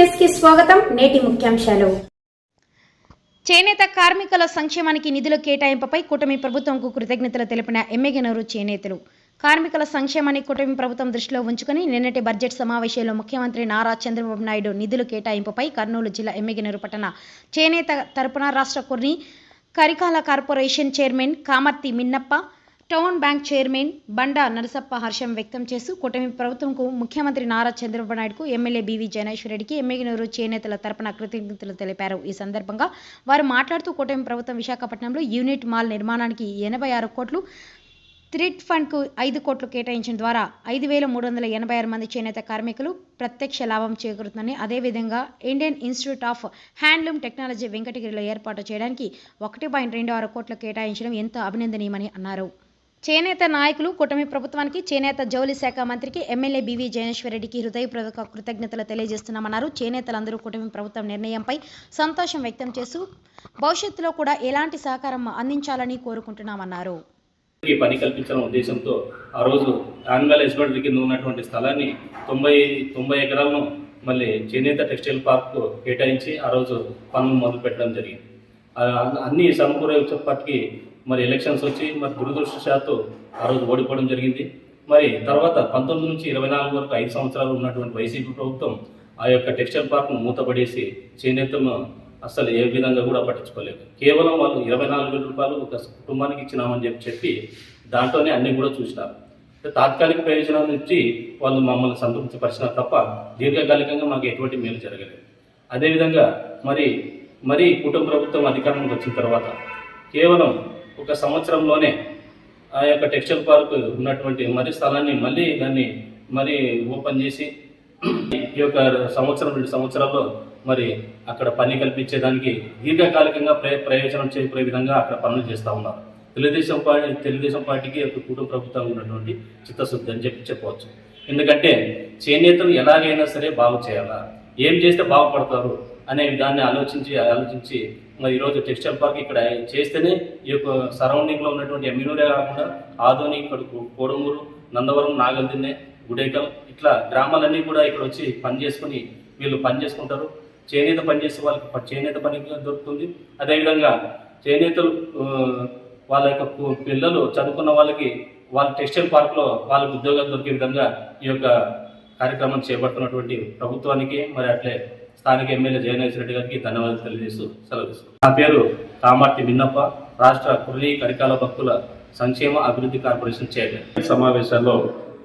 కి స్వాగతం నేటి ముఖ్యాంశాలు. చేనేత కార్మికుల సంక్షేమానికి నిధుల కేటాయింపుపై కూటమి ప్రభుత్వంకు కృతజ్ఞతలు తెలిపిన ఎమ్మెగనూరు చేనేతలు. కార్మికుల సంక్షేమాన్ని కూటమి ప్రభుత్వం దృష్టిలో ఉంచుకుని నిన్నటి బడ్జెట్ సమావేశంలో ముఖ్యమంత్రి నారా చంద్రబాబు నాయుడు నిధుల కేటాయింపుపై కర్నూలు జిల్లా ఎమ్మెగనూరు పట్టణ చేనేత తరపున రాష్ట్ర కొన్ని Karikala corporation chairman Kamarthi Minnappa town bank chairman Banda Narasappa హర్షం వ్యక్తం చేస్తూ కూటమి ప్రభుత్వంకు ముఖ్యమంత్రి నారా చంద్రబాబు నాయుడుకు ఎమ్మెల్యే బీవీ జనేశ్వర్ రెడ్డికి ఎమ్మెగనూరు చేనేతల తరపున కృతజ్ఞతలు తెలిపారు. ఈ సందర్భంగా వారు మాట్లాడుతూ కూటమి ప్రభుత్వం విశాఖపట్నంలో యూనిట్ మాల్ నిర్మాణానికి ఎనభై ఆరు కోట్లు త్రిట్ ఫండ్కు ఐదు కోట్లు కేటాయించడం ద్వారా ఐదు వేల మూడు వందల ఎనభై ఆరు మంది చేనేత కార్మికులు ప్రత్యక్ష లాభం చేకూరుతుందని అదేవిధంగా Indian Institute of Handloom Technology వెంకటగిరిలో ఏర్పాటు చేయడానికి ఒకటి పాయింట్ రెండు ఆరు కోట్లు కేటాయించడం ఎంతో అభినందనీయమని అన్నారు. చేనేత నాయకులు కూటమి ప్రభుత్వానికి చేనేత జౌలి శాఖ మంత్రికి ఎమ్మెల్యే బీవీ జయనేశ్వర్ రెడ్డికి హృదయపూర్వక కృతజ్ఞతలు తెలియజేస్తున్నామన్నారు. చేనేతలందరూ కూటమి ప్రభుత్వం నిర్ణయంపై సంతోషం వ్యక్తం చేస్తూ భవిష్యత్తులో కూడా ఎలాంటి సహకారం అందించాలని కోరుకుంటున్నామన్నారు. ఈ పని కల్పించాలనే ఉద్దేశంతో ఆ రోజు యాన్యువల్ ఎస్బడి కింద ఉన్నటువంటి స్థలాన్ని తొంభై తొంభై ఎకరాలను మళ్ళీ చేనేత టెక్స్టైల్ పార్క్ కేటాయించి ఆ రోజు పనులు మొదలు పెట్టడం జరిగింది. అన్ని సమకూరేపటికి మరి ఎలక్షన్స్ వచ్చి మరి దురదృష్టశాత్తు ఆ రోజు ఓడిపోవడం జరిగింది. మరి తర్వాత పంతొమ్మిది నుంచి ఇరవై నాలుగు వరకు ఐదు సంవత్సరాలు ఉన్నటువంటి వైసీపీ ప్రభుత్వం ఆ యొక్క టెక్స్టైల్ పార్క్ను మూతపడేసి చేనేతను అసలు ఏ విధంగా కూడా పట్టించుకోలేదు. కేవలం వాళ్ళు ఇరవై నాలుగు వేల రూపాయలు ఒక కుటుంబానికి ఇచ్చినామని చెప్పి చెప్పి దాంట్లోనే అన్నీ కూడా చూసినారు. తాత్కాలిక ప్రయోజనాల నుంచి వాళ్ళు మమ్మల్ని సంతృప్తిపరిచినారు తప్ప దీర్ఘకాలికంగా మాకు ఎటువంటి మేలు జరగలేదు. అదేవిధంగా మరి మరి కుటుంబ ప్రభుత్వం అధికారంలోకి వచ్చిన తర్వాత కేవలం ఒక సంవత్సరంలోనే ఆ యొక్క టెక్స్టైల్ పార్క్ ఉన్నటువంటి మరి స్థలాన్ని మళ్ళీ దాన్ని మరి ఓపెన్ చేసి ఈ యొక్క సంవత్సరం రెండు సంవత్సరాల్లో మరి అక్కడ పని కల్పించేదానికి దీర్ఘకాలికంగా ప్రయ ప్రయోజనం చేకూరే విధంగా అక్కడ పనులు చేస్తూ ఉన్నారు. తెలుగుదేశం పార్టీ తెలుగుదేశం పార్టీకి ఒక కుటుంబ ప్రభుత్వం ఉన్నటువంటి చిత్తశుద్ధి అని చెప్పి చెప్పవచ్చు. ఎందుకంటే చేనేతలు ఎలాగైనా సరే బాగు చేయాలా? ఏం చేస్తే బాగుపడతారు? అనే దాన్ని ఆలోచించి ఆలోచించి మరి ఈరోజు టెక్స్టైల్ పార్క్ ఇక్కడ చేస్తేనే ఈ యొక్క సరౌండింగ్లో ఉన్నటువంటి ఎమ్మినూరే కాకుండా ఆదోని ఇక్కడ కోడమూరు నందవరం నాగల్దిన్నె గుడేకల్ ఇట్లా గ్రామాలన్నీ కూడా ఇక్కడ వచ్చి పని చేసుకుని వీళ్ళు పని చేసుకుంటారు. చేనేత పని చేసే వాళ్ళకి చేనేత పని దొరుకుతుంది. అదేవిధంగా చేనేతలు వాళ్ళ యొక్క పిల్లలు చదువుకున్న వాళ్ళకి వాళ్ళ టెక్స్టైల్ పార్క్లో వాళ్ళకి ఉద్యోగాలు దొరికే విధంగా ఈ యొక్క కార్యక్రమం చేపడుతున్నటువంటి ప్రభుత్వానికి మరి అట్లే స్థానిక ఎమ్మెల్యే జయనేశ్వర రెడ్డి గారికి ధన్యవాదాలు తెలియజేస్తూ సెలవు తీసుకుంటాను. నా పేరు కామార్తి మిన్నప్ప రాష్ట్ర కుర్రీ కరికాల భక్తుల సంక్షేమ అభివృద్ధి కార్పొరేషన్ చైర్మన్ సమావేశాల్లో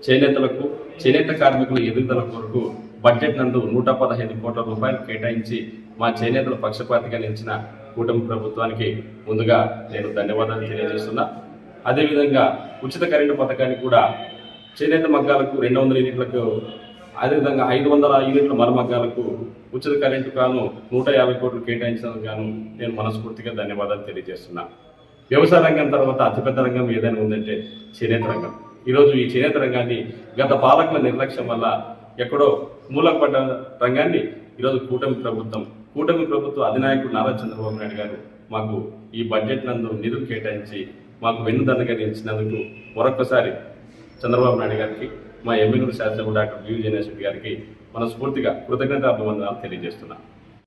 చేనేతలకు చేనేత కార్మికుల ఎదుగుదల కొరకు బడ్జెట్ నందు నూట పదహైదు కోట్ల రూపాయలు కేటాయించి మా చేనేతల పక్షపాతిగా నిలిచిన కూటమి ప్రభుత్వానికి ముందుగా నేను ధన్యవాదాలు తెలియజేస్తున్నా అదేవిధంగా ఉచిత కరెంటు పథకానికి కూడా చేనేత మగ్గాలకు రెండు వందల యూనిట్లకు అదేవిధంగా ఐదు వందల యూనిట్ల మరమగ్గాలకు ఉచిత కరెంటు గాను నూట యాభై కోట్లు కేటాయించడం గాను నేను మనస్ఫూర్తిగా ధన్యవాదాలు తెలియజేస్తున్నా. వ్యవసాయ రంగం తర్వాత అతిపెద్ద రంగం ఏదైనా ఉందంటే చేనేత రంగం. ఈరోజు ఈ చేనేత రంగాన్ని గత పాలకుల నిర్లక్ష్యం వల్ల ఎక్కడో మూలపడ్డ రంగాన్ని ఈరోజు కూటమి ప్రభుత్వం కూటమి ప్రభుత్వ అధినాయకుడు నారా చంద్రబాబు నాయుడు గారు మాకు ఈ బడ్జెట్ నందు నిధులు కేటాయించి మాకు వెన్నుదన్నగా నిలిచినందుకు మరొకసారి చంద్రబాబు నాయుడు గారికి మా ఎమ్మెల్యే శాసనసభ్యుడు డాక్టర్ వివి జనేశ్వరి గారికి మనస్ఫూర్తిగా కృతజ్ఞత అభివందనాలు తెలియజేస్తున్నాను